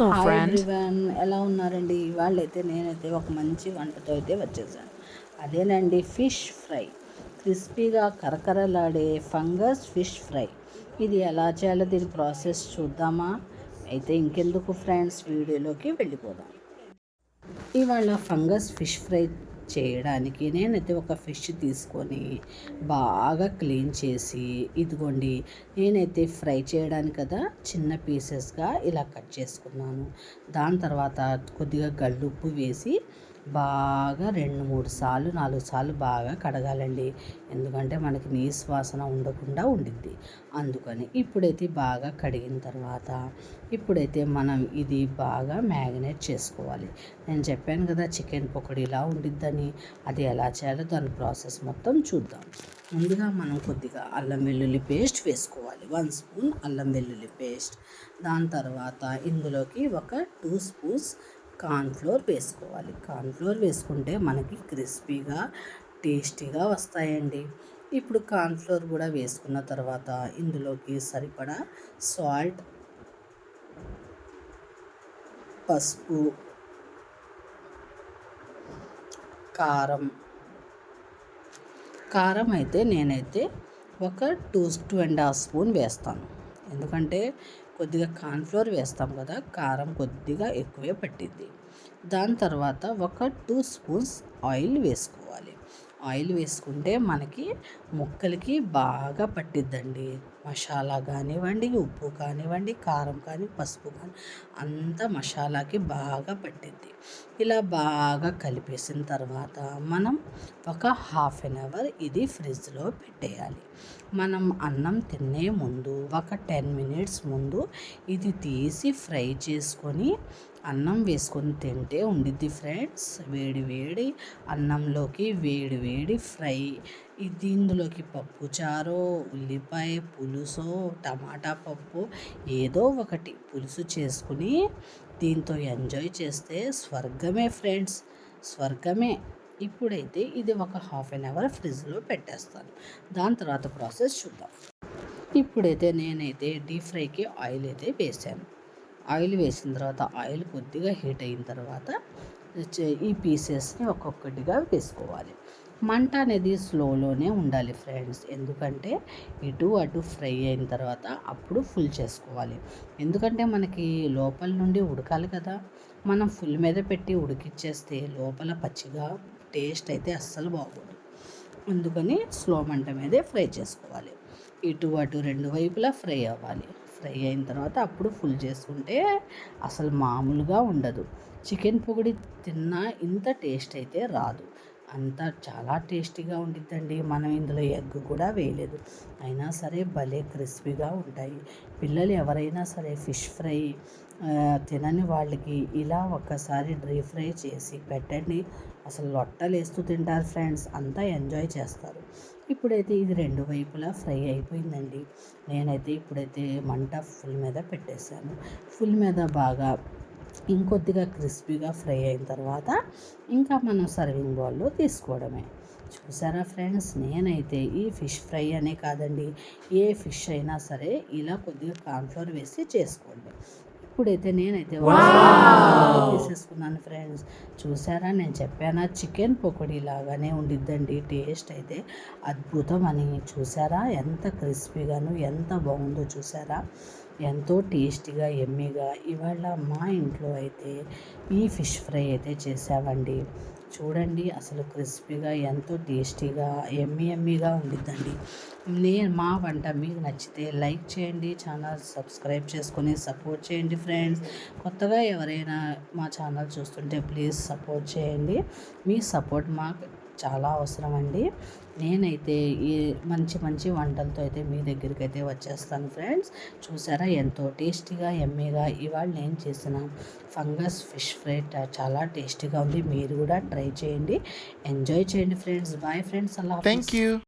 Friend. Everyone ఎలా ఉన్నారండి? ఇవాళైతే నేనైతే ఒక మంచి వంటతో అయితే వచ్చేసాను. అదేనండి ఫిష్ ఫ్రై. క్రిస్పీగా కరకరలాడే ఫంగస్ ఫిష్ ఫ్రై. ఇది ఎలా చేయాలో దీని ప్రాసెస్ చూద్దామా? అయితే ఇంకెందుకు ఫ్రెండ్స్? వీడియోలోకి వెళ్ళిపోదాం. ఇవాళ ఫంగస్ ఫిష్ ఫ్రై చేయడానికి నేనైతే ఒక ఫిష్ తీసుకొని బాగా క్లీన్ చేసి ఇదిగోండి నేనైతే ఫ్రై చేయడానికి కదా చిన్న పీసెస్గా ఇలా కట్ చేసుకున్నాను. దాని తర్వాత కొద్దిగా గల్లుప్పు వేసి బాగా రెండు మూడు సార్లు నాలుగు సార్లు బాగా కడగాలండి. ఎందుకంటే మనకి నీశ్వాసన వాసన ఉండకుండా ఉండిద్ది. అందుకని ఇప్పుడైతే బాగా కడిగిన తర్వాత ఇప్పుడైతే మనం ఇది బాగా మ్యారినేట్ చేసుకోవాలి. నేను చెప్పాను కదా చికెన్ పకోడీలా ఉండిద్దని. అది ఎలా చేయాలో దాని ప్రాసెస్ మొత్తం చూద్దాం. ముందుగా మనం కొద్దిగా అల్లం వెల్లుల్లి పేస్ట్ వేసుకోవాలి. వన్ స్పూన్ అల్లం వెల్లుల్లి పేస్ట్. దాని తర్వాత ఇందులోకి ఒక టూ స్పూన్స్ కార్న్ఫ్లోర్ వేసుకోవాలి. కార్న్ఫ్లోర్ వేసుకుంటే మనకి క్రిస్పీగా టేస్టీగా వస్తాయండి. ఇప్పుడు కార్న్ఫ్లోర్ కూడా వేసుకున్న తర్వాత ఇందులోకి సరిపడా సాల్ట్ పసుపు కారం. కారం అయితే నేనైతే ఒక two two and half spoon వేస్తాను. ఎందుకంటే కొద్దిగా కార్న్ఫ్లోర్ వేస్తాం కదా కారం కొద్దిగా ఎక్కువే పట్టిద్ది. దాని తర్వాత ఒక టూ స్పూన్స్ ఆయిల్ వేసుకోవాలి. ఆయిల్ వేసుకుంటే మనకి ముక్కలకి బాగా పట్టిద్దండి. మసాలా కానివ్వండి ఉప్పు కానివ్వండి కారం కానీ పసుపు కానీ అంతా మసాలాకి బాగా పట్టిద్ది. ఇలా బాగా కలిపేసిన తర్వాత మనం ఒక హాఫ్ అన్ అవర్ ఇది ఫ్రిడ్జ్లో పెట్టేయాలి. మనం అన్నం తినే ముందు ఒక టెన్ మినిట్స్ ముందు ఇది తీసి ఫ్రై చేసుకొని అన్నం వేసుకొని తింటే ఉండిద్ది ఫ్రెండ్స్. వేడి వేడి అన్నంలోకి వేడి వేడి ఫ్రై ఇది ఇందులోకి పప్పు చారో ఉల్లిపాయ పులుసు టమాటా పప్పు ఏదో ఒకటి పులుసు చేసుకుని దీంతో ఎంజాయ్ చేస్తే స్వర్గమే ఫ్రెండ్స్ స్వర్గమే. ఇప్పుడైతే ఇది ఒక హాఫ్ అన్ అవర్ ఫ్రిడ్జ్లో పెట్టేస్తాను. దాని తర్వాత ప్రాసెస్ చూద్దాం. ఇప్పుడైతే నేనైతే డీప్ ఫ్రైకి ఆయిల్ అయితే వేసాను. ఆయిల్ వేసిన తర్వాత ఆయిల్ కొద్దిగా హీట్ అయిన తర్వాత ఈ పీసెస్ని ఒక్కొక్కటిగా వేసుకోవాలి. మంట అనేది స్లోలోనే ఉండాలి ఫ్రెండ్స్. ఎందుకంటే ఇటు అటు ఫ్రై అయిన తర్వాత అప్పుడు ఫుల్ చేసుకోవాలి. ఎందుకంటే మనకి లోపల నుండి ఉడకాలి కదా. మనం ఫుల్ మీద పెట్టి ఉడికిచ్చేస్తే లోపల పచ్చిగా టేస్ట్ అయితే అస్సలు బాగోదు. అందుకని స్లో మంట మీదే ఫ్రై చేసుకోవాలి. ఇటు అటు రెండు వైపులా ఫ్రై అవ్వాలి. ఫ్రై అయిన తర్వాత అప్పుడు ఫుల్ చేసుకుంటే అసలు మామూలుగా ఉండదు. చికెన్ పొగడి తిన్నా ఇంత టేస్ట్ అయితే రాదు. అంతా చాలా టేస్టీగా ఉండిద్దండి. మనం ఇందులో ఎగ్ కూడా వేయలేదు. అయినా సరే భలే క్రిస్పీగా ఉంటాయి. పిల్లలు ఎవరైనా సరే ఫిష్ ఫ్రై తినని వాళ్ళకి ఇలా ఒక్కసారి డ్రీ ఫ్రై చేసి పెట్టండి. అసలు లొట్టలేస్తూ తింటారు ఫ్రెండ్స్. అంతా ఎంజాయ్ చేస్తారు. ఇప్పుడైతే ఇది రెండు వైపులా ఫ్రై అయిపోయిందండి. నేనైతే ఇప్పుడైతే మంట ఫుల్ మీద పెట్టేశాను. ఫుల్ మీద బాగా ఇంకొద్దిగా క్రిస్పీగా ఫ్రై అయిన తర్వాత ఇంకా మనం సర్వింగ్ బౌల్లో తీసుకోవడమే. చూసారా ఫ్రెండ్స్? నేనైతే ఈ ఫిష్ ఫ్రై అనే కాదండి ఏ ఫిష్ అయినా సరే ఇలా కొద్దిగా కాన్ఫ్లోర్ వేసి చేసుకోండి. ఇప్పుడైతే నేనైతే చేసుకున్నాను ఫ్రెండ్స్. చూసారా? నేను చెప్పానా? చికెన్ పకోడీ లాగానే ఉండిద్దండి. టేస్ట్ అయితే అద్భుతం అని. చూసారా? ఎంత క్రిస్పీగాను ఎంత బాగుందో చూసారా? ఎంతో టేస్టీగా ఎమ్మీగా. ఇవాళ మా ఇంట్లో అయితే ఈ ఫిష్ ఫ్రై అయితే చేసామండి చూడండి అసలు క్రిస్పీగా ఎంతో టేస్టీగా ఎమ్మి ఎమ్మీగా ఉండిద్దండి. నేను మా వంట మీకు నచ్చితే లైక్ చేయండి ఛానల్ సబ్స్క్రైబ్ చేసుకొని సపోర్ట్ చేయండి ఫ్రెండ్స్. కొత్తగా ఎవరైనా మా ఛానల్ చూస్తుంటే ప్లీజ్ సపోర్ట్ చేయండి. మీ సపోర్ట్ మాకు చాలా అవసరం అండి నేనైతే ఈ మంచి మంచి వంటలతో అయితే మీ దగ్గరికి అయితే వచ్చేస్తాను ఫ్రెండ్స్. చూసారా ఎంతో టేస్టీగా ఎమ్మీగా ఇవాళ నేను చేసిన ఫంగస్ ఫిష్ ఫ్రై చాలా టేస్టీగా ఉంది. మీరు కూడా ట్రై చేయండి. ఎంజాయ్ చేయండి ఫ్రెండ్స్. Bye friends. అలా థ్యాంక్ యూ